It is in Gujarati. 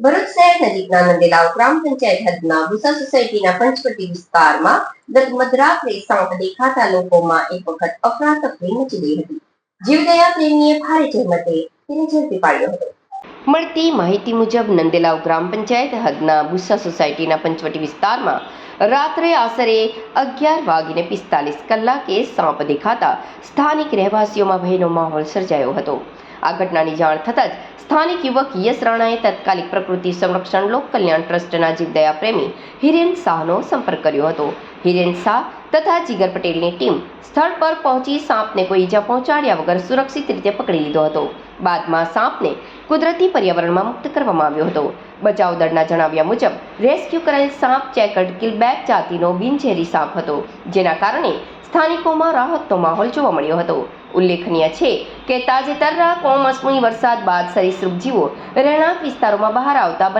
ભરૂચ શહેર નજીકના નંદેલાવ ગ્રામ પંચાયત હદના ભૂસા સોસાયટીના પંચવટી વિસ્તારમાં ગત મધરાત્રે સાંપ દેખાતા લોકોમાં એક વખત અફરાતફરી મચી ગઈ હતી. જીવદયા પ્રેમીએ ભારે જહેમતે તેને ઝડપી પાડ્યો હતો. મળતી માહિતી મુજબ નંદેલાવ ગ્રામ પંચાયત હદના ભૂસા સોસાયટીના પંચવટી વિસ્તારમાં રાત્રે આશરે અગિયાર વાગીને પિસ્તાલીસ કલાકે સાંપ દેખાતા સ્થાનિક રહેવાસીઓમાં ભયનો માહોલ સર્જાયો હતો. આ ઘટનાની જાણ થતાં જ સ્થાનિક યુવક યશ રાણાએ તાત્કાલિક પ્રકૃતિ સંરક્ષણ લોક કલ્યાણ ટ્રસ્ટના જીવદયા પ્રેમી હિરેન શાહનો સંપર્ક કર્યો હતો. હિરેન શાહ તથા જીગર પટેલની ટીમ સ્થળ પર પહોંચી સાપને કોઈ ઈજા પહોંચાડ્યા વગર સુરક્ષિત રીતે પકડી લીધો હતો. બાદમાં સાપને કુદરતી પર્યાવરણમાં મુક્ત કરવામાં આવ્યો હતો. બચાવ દળના જણાવ્યા મુજબ, રેસ્ક્યુ કરાયેલ સાપ ચેકર્ડ કિલબેક જાતિનો બિનઝેરી સાપ હતો, જેના કારણે સ્થાનિકોમાં રાહતનો માહોલ જોવા મળ્યો હતો. ઉલ્લેખનીય છે કે તાજેતરના કમોસમી વરસાદ બાદ સરીસૃપ જીવો રહેણાંક વિસ્તારોમાં બહાર આવતા